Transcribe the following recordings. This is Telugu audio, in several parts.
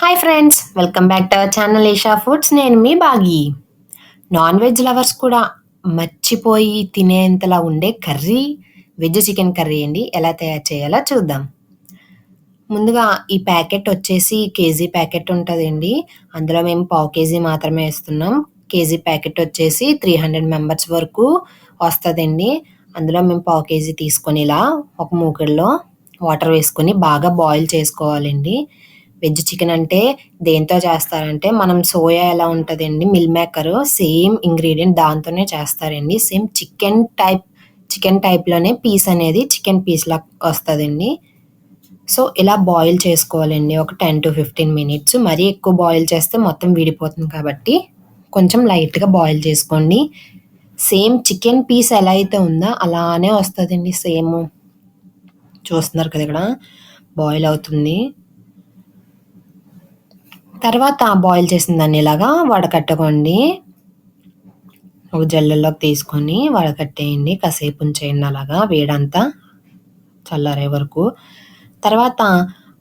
Hi friends welcome back to our channel Esha foods నేను మీ బాగి. నాన్ వెజ్ లవర్స్ కూడా మర్చిపోయి తినేంతలా ఉండే కర్రీ వెజ్ చికెన్ కర్రీ అండి. ఎలా తయారు చేయాలో చూద్దాం. ముందుగా ఈ ప్యాకెట్ వచ్చేసి కేజీ ప్యాకెట్ ఉంటుందండి. అందులో మేము పావు కేజీ మాత్రమే వేస్తున్నాం. కేజీ ప్యాకెట్ వచ్చేసి త్రీ హండ్రెడ్ మెంబర్స్ వరకు వస్తుందండి. అందులో మేము పావు కేజీ తీసుకొని ఇలా ఒక మూకల్లో వాటర్ వేసుకొని బాగా బాయిల్ చేసుకోవాలండి. వెజ్ చికెన్ అంటే దేంతో చేస్తారంటే మనం సోయా ఎలా ఉంటుందండి మిల్ మేకర్ సేమ్ ఇంగ్రీడియంట్ దాంతోనే చేస్తారండి. సేమ్ చికెన్ టైప్ చికెన్ టైప్లోనే పీస్ అనేది చికెన్ పీస్లా వస్తుందండి. సో ఇలా బాయిల్ చేసుకోవాలండి ఒక టెన్ టు ఫిఫ్టీన్ మినిట్స్. మరీ ఎక్కువ బాయిల్ చేస్తే మొత్తం విడిపోతుంది కాబట్టి కొంచెం లైట్గా బాయిల్ చేసుకోండి. సేమ్ చికెన్ పీస్ ఎలా అయితే ఉందో అలానే వస్తుందండి సేమ్. చూస్తున్నారు కదా ఇక్కడ బాయిల్ అవుతుంది. తర్వాత బాయిల్ చేసిన దాన్ని ఇలాగా వడకట్టుకోండి. ఒక జల్లెల్లోకి తీసుకొని వడకట్టేయండి. కాసేపు ఉంచేయండి అలాగా. వేడంతా చల్లారే వరకు. తర్వాత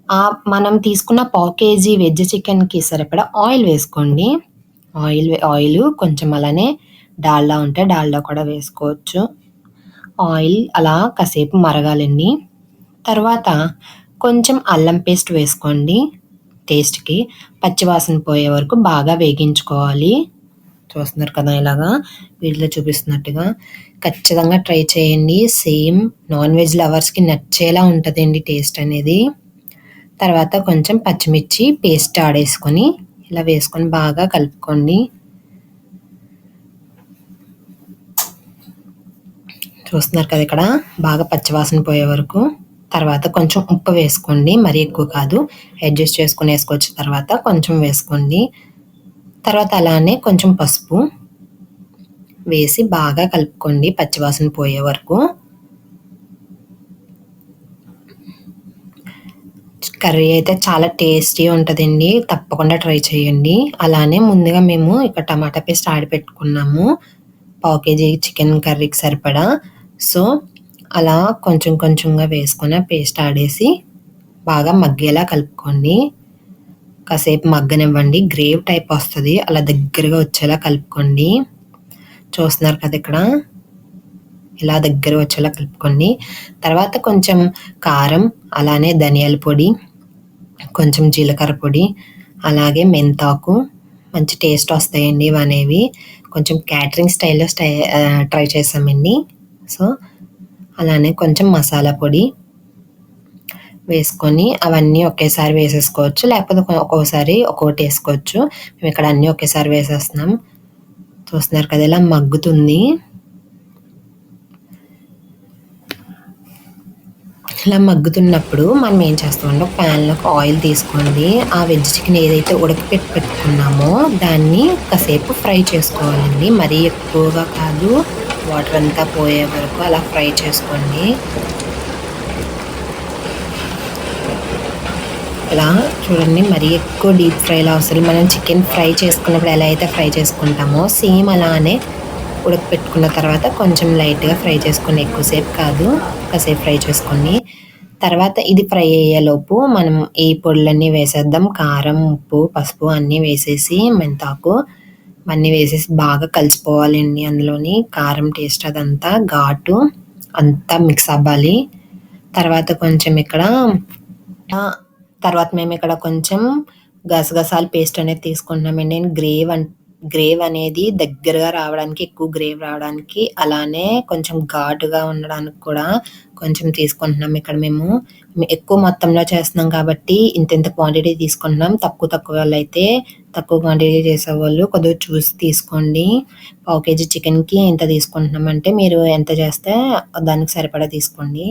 ఆ మనం తీసుకున్న పావు కేజీ వెజ్ చికెన్కి సరిపడా ఆయిల్ వేసుకోండి. ఆయిల్ ఆయిల్ కొంచెం అలానే డాల్డా ఉంటే డాల్డా కూడా వేసుకోవచ్చు. ఆయిల్ అలా కాసేపు మరగాలండి. తర్వాత కొంచెం అల్లం పేస్ట్ వేసుకోండి. టేస్ట్కి పచ్చివాసన పోయే వరకు బాగా వేగించుకోవాలి. చూస్తున్నారు కదా ఇలాగా? వీటిలో చూపిస్తున్నట్టుగా ఖచ్చితంగా ట్రై చేయండి. సేమ్ నాన్ వెజ్ లవర్స్కి నచ్చేలా ఉంటుందండి టేస్ట్ అనేది. తర్వాత కొంచెం పచ్చిమిర్చి పేస్ట్ ఆడేసుకొని ఇలా వేసుకొని బాగా కలుపుకోండి. చూస్తున్నారు కదా ఇక్కడ? బాగా పచ్చివాసన పోయే వరకు. తర్వాత కొంచెం ఉప్పు వేసుకోండి. మరీ ఎక్కువ కాదు. అడ్జస్ట్ చేసుకుని వేసుకోవచ్చు. తర్వాత కొంచెం వేసుకోండి. తర్వాత అలానే కొంచెం పసుపు వేసి బాగా కలుపుకోండి. పచ్చివాసన పోయే వరకు. కర్రీ అయితే చాలా టేస్టీ ఉంటుందండి. తప్పకుండా ట్రై చేయండి. అలానే ముందుగా మేము ఇక్కడ టమాటా పేస్ట్ ఆడి పెట్టుకున్నాము. పావు కేజీ చికెన్ కర్రీకి సరిపడా. సో అలా కొంచెం కొంచెంగా వేసుకొని పేస్ట్ ఆడేసి బాగా మగ్గేలా కలుపుకోండి. కాసేపు మగ్గనివ్వండి. గ్రేవ్ టైప్ వస్తుంది. అలా దగ్గరగా వచ్చేలా కలుపుకోండి. చూస్తున్నారు కదా ఇక్కడ? ఇలా దగ్గర వచ్చేలా కలుపుకోండి. తర్వాత కొంచెం కారం అలానే ధనియాల పొడి కొంచెం జీలకర్ర పొడి అలాగే మెంతాకు. మంచి టేస్ట్ వస్తాయండి ఇవి అనేవి. కొంచెం క్యాటరింగ్ స్టైల్లో స్టై ట్రై చేసామండి. సో అలానే కొంచెం మసాలా పొడి వేసుకొని అవన్నీ ఒకేసారి వేసేసుకోవచ్చు. లేకపోతే ఒక్కోసారి ఒక్కొక్కటి వేసుకోవచ్చు. మేము ఇక్కడ అన్నీ ఒకేసారి వేసేస్తున్నాం. చూస్తున్నారు కదా ఇలా మగ్గుతుంది. ఇలా మగ్గుతున్నప్పుడు మనం ఏం చేస్తామంటే ఒక ప్యాన్లోకి ఆయిల్ తీసుకోండి. ఆ వెజ్ చికెన్ ఏదైతే ఉడకపెట్టి పెట్టుకున్నామో దాన్ని కాసేపు ఫ్రై చేసుకోవాలండి. మరీ ఎక్కువగా కాదు. వాటర్ అంతా పోయే వరకు అలా ఫ్రై చేసుకోండి. ఇలా చూడండి మరీ ఎక్కువ డీప్ ఫ్రైలో అవసరం. మనం చికెన్ ఫ్రై చేసుకున్నప్పుడు ఎలా అయితే ఫ్రై చేసుకుంటామో సేమ్ అలానే ఉడకపెట్టుకున్న తర్వాత కొంచెం లైట్గా ఫ్రై చేసుకొని ఎక్కువసేపు కాదు కాసేపు ఫ్రై చేసుకోండి. తర్వాత ఇది ఫ్రై అయ్యేలోపు మనం ఈ పొడులన్నీ వేసేద్దాం. కారం ఉప్పు పసుపు అన్నీ వేసేసి మెంతాకు అన్నీ వేసేసి బాగా కలిసిపోవాలండి అందులోని కారం టేస్ట్ అదంతా ఘాటు అంతా మిక్స్ అవ్వాలి. తర్వాత కొంచెం ఇక్కడ తర్వాత మేము ఇక్కడ కొంచెం గసగసాల పేస్ట్ అనేది తీసుకుంటున్నామండి. నేను గ్రేవ్ అన్ గ్రేవ్ అనేది దగ్గరగా రావడానికి ఎక్కువ గ్రేవ్ రావడానికి అలానే కొంచెం ఘాటుగా ఉండడానికి కూడా కొంచెం తీసుకుంటున్నాం ఇక్కడ మేము. ఎక్కువ మొత్తంలో చేస్తున్నాం కాబట్టి ఇంత ఇంత క్వాంటిటీ తీసుకుంటున్నాం. తక్కువ తక్కువ అయితే తక్కువ క్వాంటిటీ చేసేవాళ్ళు కొద్దిగా చూసి తీసుకోండి. పావు కేజీ చికెన్కి ఎంత తీసుకుంటున్నామంటే మీరు ఎంత చేస్తే దానికి సరిపడా తీసుకోండి.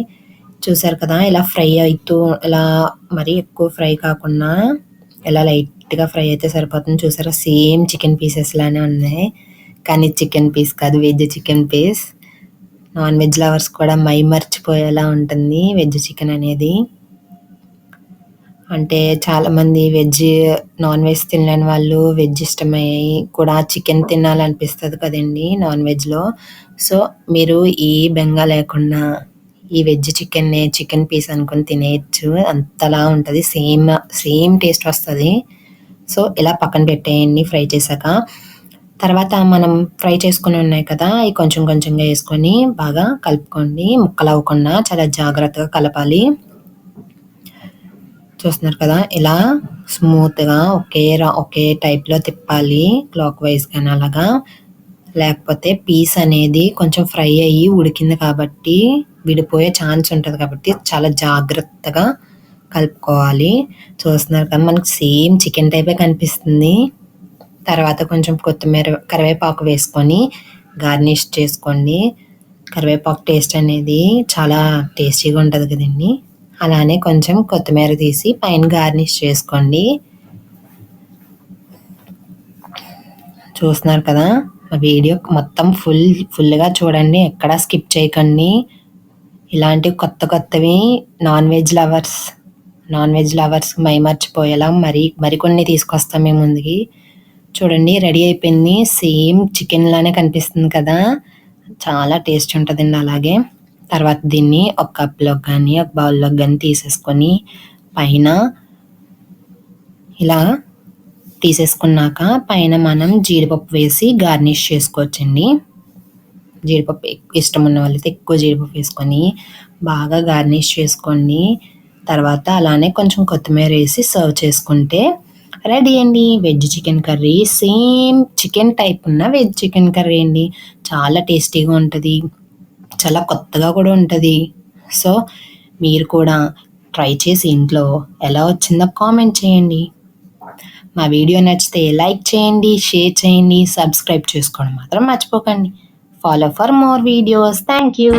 చూసారు కదా ఇలా ఫ్రై అవుతూ ఇలా మరీ ఎక్కువ ఫ్రై కాకుండా ఇలా లైట్గా ఫ్రై అయితే సరిపోతుంది. చూసారా సేమ్ చికెన్ పీసెస్ లానే ఉన్నాయి. కానీ చికెన్ పీస్ కాదు veg chicken piece. Non veg lovers కూడా మై మర్చిపోయేలా ఉంటుంది వెజ్ చికెన్ అనేది. అంటే చాలామంది వెజ్ నాన్ వెజ్ తినలేని వాళ్ళు వెజ్ ఇష్టమై కూడా చికెన్ తినాలనిపిస్తుంది కదండి నాన్ వెజ్లో సో మీరు ఏ బెంగా లేకుండా ఈ వెజ్ చికెన్‌నే చికెన్ పీస్ అనుకుని తినేయచ్చు అంతలా ఉంటుంది సేమ్, సేమ్ టేస్ట్ వస్తుంది సో, ఇలా పక్కన పెట్టేయండి ఫ్రై చేశాక. తర్వాత మనం ఫ్రై చేసుకుని ఉన్నాయి కదా! ఈ కొంచెం కొంచెంగా వేసుకొని బాగా కలుపుకోండి. ముక్కలు అవ్వకుండా చాలా జాగ్రత్తగా కలపాలి. చూస్తున్నారు కదా! ఇలా స్మూత్‌గా ఒకే రా ఒకే టైప్‌లో తిప్పాలి. క్లాక్ వైస్‌గాని అలాగా. లేకపోతే పీస్ అనేది కొంచెం ఫ్రై అయ్యి ఉడికింది కాబట్టి విడిపోయే ఛాన్స్ ఉంటుంది కాబట్టి చాలా జాగ్రత్తగా కలుపుకోవాలి. చూస్తున్నారు కదా! మనకి సేమ్ చికెన్ టైపే కనిపిస్తుంది. తర్వాత కొంచెం కొత్తిమీర, కరివేపాకు వేసుకొని గార్నిష్ చేసుకోండి. కరివేపాకు టేస్ట్ అనేది చాలా టేస్టీగా ఉంటుంది కదండీ! అలానే కొంచెం కొత్తిమీర తీసి పైన గార్నిష్ చేసుకోండి. చూస్తున్నారు కదా! మా వీడియో మొత్తం ఫుల్ ఫుల్‌గా చూడండి. ఎక్కడా స్కిప్ చేయకండి. ఇలాంటి కొత్త కొత్తవి non veg lovers non veg lovers మైమర్చిపోయేలా మరి మరికొన్ని తీసుకొస్తాం మేము ముందుకి. చూడండి రెడీ అయిపోయింది. సేమ్ చికెన్లానే కనిపిస్తుంది కదా! చాలా టేస్ట్ ఉంటుందండి అలాగే. తర్వాత దీన్ని ఒక కప్‌లోకి కానీ ఒక బౌల్‌లోకి కానీ తీసేసుకొని పైన ఇలా తీసేసుకున్నాక పైన మనం జీడిపప్పు వేసి గార్నిష్ చేసుకోవచ్చండి. జీడిపప్పు ఎక్కువ ఇష్టం ఉన్న వాళ్ళైతే ఎక్కువ జీడిపప్పు వేసుకొని బాగా గార్నిష్ చేసుకోండి. తర్వాత అలానే కొంచెం కొత్తిమీర వేసి సర్వ్ చేసుకుంటే రెడీ అండి. Veg chicken curry. Same chicken type ఉన్న వెజ్ చికెన్ కర్రీ అండి. చాలా టేస్టీగా ఉంటుంది చాలా కొత్తగా కూడా ఉంటుంది సో, మీరు కూడా ట్రై చేసి ఇంట్లో ఎలా వచ్చిందో కామెంట్ చేయండి. మా వీడియో నచ్చితే లైక్ చేయండి, షేర్ చేయండి, సబ్స్క్రైబ్ చేసుకోవడం మాత్రం మర్చిపోకండి. Follow for more videos. Thank you.